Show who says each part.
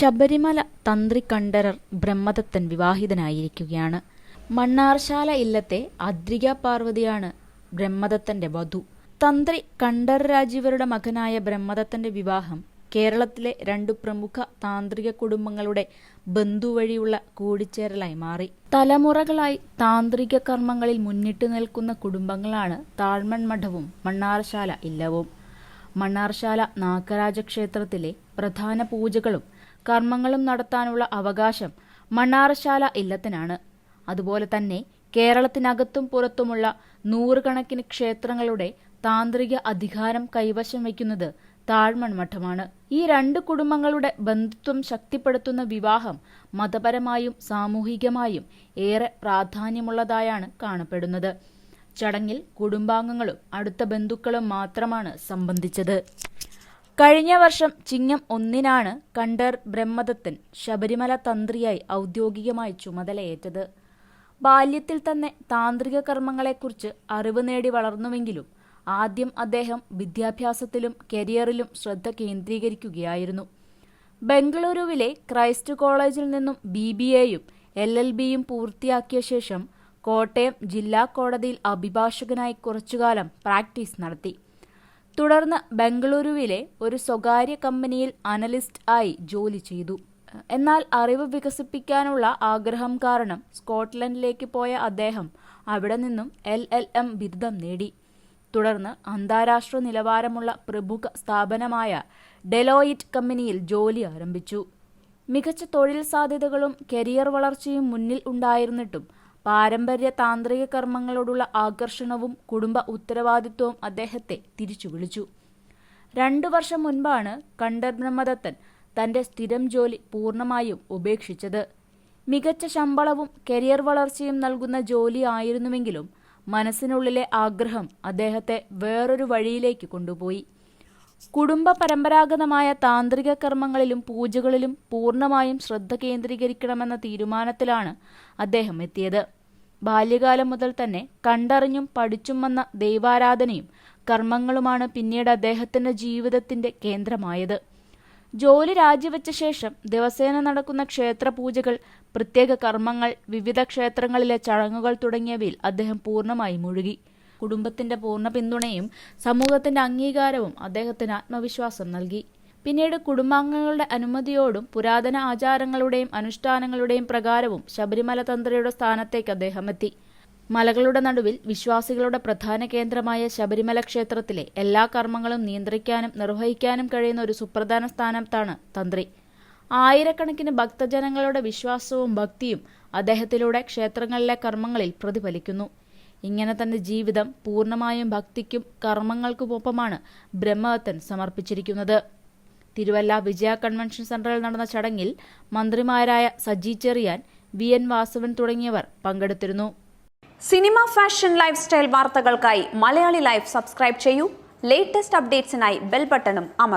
Speaker 1: ശബരിമല തന്ത്രി കണ്ഠരർ ബ്രഹ്മദത്തൻ വിവാഹിതനായിരിക്കുകയാണ്. മണ്ണാർശാല ഇല്ലത്തെ അദ്രിക പാർവതിയാണ് ബ്രഹ്മദത്തന്റെ വധു. തന്ത്രി കണ്ഠർ രാജീവരുടെ മകനായ ബ്രഹ്മദത്തന്റെ വിവാഹം കേരളത്തിലെ രണ്ടു പ്രമുഖ താന്ത്രിക കുടുംബങ്ങളുടെ ബന്ധുവഴിയുള്ള കൂടിച്ചേരലായി മാറി. തലമുറകളായി താന്ത്രിക കർമ്മങ്ങളിൽ മുന്നിട്ട് നിൽക്കുന്ന കുടുംബങ്ങളാണ് താഴ്മൺ മഠവും മണ്ണാർശാല ഇല്ലവും. മണ്ണാർശാല നാഗരാജ ക്ഷേത്രത്തിലെ പ്രധാന പൂജകളും കർമ്മങ്ങളും നടത്താനുള്ള അവകാശം മണ്ണാറശാല ഇല്ലത്തിനാണ്. അതുപോലെ തന്നെ കേരളത്തിനകത്തും പുറത്തുമുള്ള നൂറുകണക്കിന് ക്ഷേത്രങ്ങളുടെ താന്ത്രിക അധികാരം കൈവശം വയ്ക്കുന്നത് താഴ്മൺ മഠമാണ്. ഈ രണ്ട് കുടുംബങ്ങളുടെ ബന്ധുത്വം ശക്തിപ്പെടുത്തുന്ന വിവാഹം മതപരമായും സാമൂഹികമായും ഏറെ പ്രാധാന്യമുള്ളതായാണ് കാണപ്പെടുന്നത്. ചടങ്ങിൽ കുടുംബാംഗങ്ങളും അടുത്ത ബന്ധുക്കളും മാത്രമാണ് സംബന്ധിച്ചത്. കഴിഞ്ഞ വർഷം ചിങ്ങം ഒന്നിനാണ് കണ്ടർ ബ്രഹ്മദത്തൻ ശബരിമല തന്ത്രിയായി ഔദ്യോഗികമായി ചുമതലയേറ്റത്. ബാല്യത്തിൽ തന്നെ താന്ത്രിക കർമ്മങ്ങളെക്കുറിച്ച് അറിവ് നേടി വളർന്നുവെങ്കിലും ആദ്യം അദ്ദേഹം വിദ്യാഭ്യാസത്തിലും കരിയറിലും ശ്രദ്ധ കേന്ദ്രീകരിക്കുകയായിരുന്നു. ബംഗളൂരുവിലെ ക്രൈസ്റ്റ് കോളേജിൽ നിന്നും ബി ബി എയും എൽ എൽ ബിയും പൂർത്തിയാക്കിയ ശേഷം കോട്ടയം ജില്ലാ കോടതിയിൽ അഭിഭാഷകനായി കുറച്ചുകാലം പ്രാക്ടീസ് നടത്തി. തുടർന്ന് ബംഗളൂരുവിലെ ഒരു സ്വകാര്യ കമ്പനിയിൽ അനലിസ്റ്റ് ആയി ജോലി ചെയ്തു. എന്നാൽ അറിവ് വികസിപ്പിക്കാനുള്ള ആഗ്രഹം കാരണം സ്കോട്ട്ലൻഡിലേക്ക് പോയ അദ്ദേഹം അവിടെ നിന്നും എൽ എൽ എം ബിരുദം നേടി. തുടർന്ന് അന്താരാഷ്ട്ര നിലവാരമുള്ള പ്രമുഖ സ്ഥാപനമായ ഡെലോയിറ്റ് കമ്പനിയിൽ ജോലി ആരംഭിച്ചു. മികച്ച തൊഴിൽ സാധ്യതകളും കരിയർ വളർച്ചയും മുന്നിൽ ഉണ്ടായിരുന്നിട്ടും പാരമ്പര്യ താന്ത്രിക കർമ്മങ്ങളോടുള്ള ആകർഷണവും കുടുംബ ഉത്തരവാദിത്വവും അദ്ദേഹത്തെ തിരിച്ചു വിളിച്ചു. രണ്ടു വർഷം മുൻപാണ് കണ്ടർ ബ്രഹ്മദത്തൻ തന്റെ സ്ഥിരം ജോലി പൂർണമായും ഉപേക്ഷിച്ചത്. മികച്ച ശമ്പളവും കരിയർ വളർച്ചയും നൽകുന്ന ജോലി ആയിരുന്നുവെങ്കിലും മനസ്സിനുള്ളിലെ ആഗ്രഹം അദ്ദേഹത്തെ വേറൊരു വഴിയിലേക്ക് കൊണ്ടുപോയി. കുടുംബ പരമ്പരാഗതമായ താന്ത്രിക കർമ്മങ്ങളിലും പൂജകളിലും പൂർണമായും ശ്രദ്ധ കേന്ദ്രീകരിക്കണമെന്ന തീരുമാനത്തിലാണ് അദ്ദേഹം എത്തിയത്. ബാല്യകാലം മുതൽ തന്നെ കണ്ടറിഞ്ഞും പഠിച്ചും വന്ന ദൈവാരാധനയും കർമ്മങ്ങളുമാണ് പിന്നീട് അദ്ദേഹത്തിന്റെ ജീവിതത്തിന്റെ കേന്ദ്രമായത്. ജോലി രാജിവെച്ച ശേഷം ദിവസേന നടക്കുന്ന ക്ഷേത്ര പൂജകൾ പ്രത്യേക കർമ്മങ്ങൾ വിവിധ ക്ഷേത്രങ്ങളിലെ ചടങ്ങുകൾ തുടങ്ങിയവയിൽ അദ്ദേഹം പൂർണമായി മുഴുകി. കുടുംബത്തിന്റെ പൂർണ പിന്തുണയും സമൂഹത്തിന്റെ അംഗീകാരവും അദ്ദേഹത്തിന് ആത്മവിശ്വാസം നൽകി. പിന്നീട് കുടുംബാംഗങ്ങളുടെ അനുമതിയോടും പുരാതന ആചാരങ്ങളുടെയും അനുഷ്ഠാനങ്ങളുടെയും പ്രകാരവും ശബരിമല തന്ത്രയുടെ സ്ഥാനത്തേക്ക് അദ്ദേഹം എത്തി. മലകളുടെ നടുവിൽ വിശ്വാസികളുടെ പ്രധാന കേന്ദ്രമായ ശബരിമല ക്ഷേത്രത്തിലെ എല്ലാ കർമ്മങ്ങളും നിയന്ത്രിക്കാനും നിർവഹിക്കാനും കഴിയുന്ന ഒരു സുപ്രധാന സ്ഥാനത്താണ് തന്ത്രി. ആയിരക്കണക്കിന് ഭക്തജനങ്ങളുടെ വിശ്വാസവും ഭക്തിയും അദ്ദേഹത്തിലൂടെ ക്ഷേത്രങ്ങളിലെ കർമ്മങ്ങളിൽ പ്രതിഫലിക്കുന്നു. ഇങ്ങനെ തന്റെ ജീവിതം പൂർണമായും ഭക്തിക്കും കർമ്മങ്ങൾക്കുമൊപ്പമാണ് ബ്രഹ്മവത്തൻ സമർപ്പിച്ചിരിക്കുന്നത്. തിരുവല്ല വിജയ കൺവെൻഷൻ സെന്ററിൽ നടന്ന ചടങ്ങിൽ മന്ത്രിമാരായ സജി ചെറിയാൻ വി എൻ വാസവൻ തുടങ്ങിയവർ പങ്കെടുത്തിരുന്നു.
Speaker 2: സിനിമ ഫാഷൻ ലൈഫ് സ്റ്റൈൽ വാർത്തകൾക്കായി മലയാളി ലൈഫ് സബ്സ്ക്രൈബ് ചെയ്യൂ. ലേറ്റസ്റ്റ് അപ്ഡേറ്റ്സിനായി ബെൽ ബട്ടണും അമർ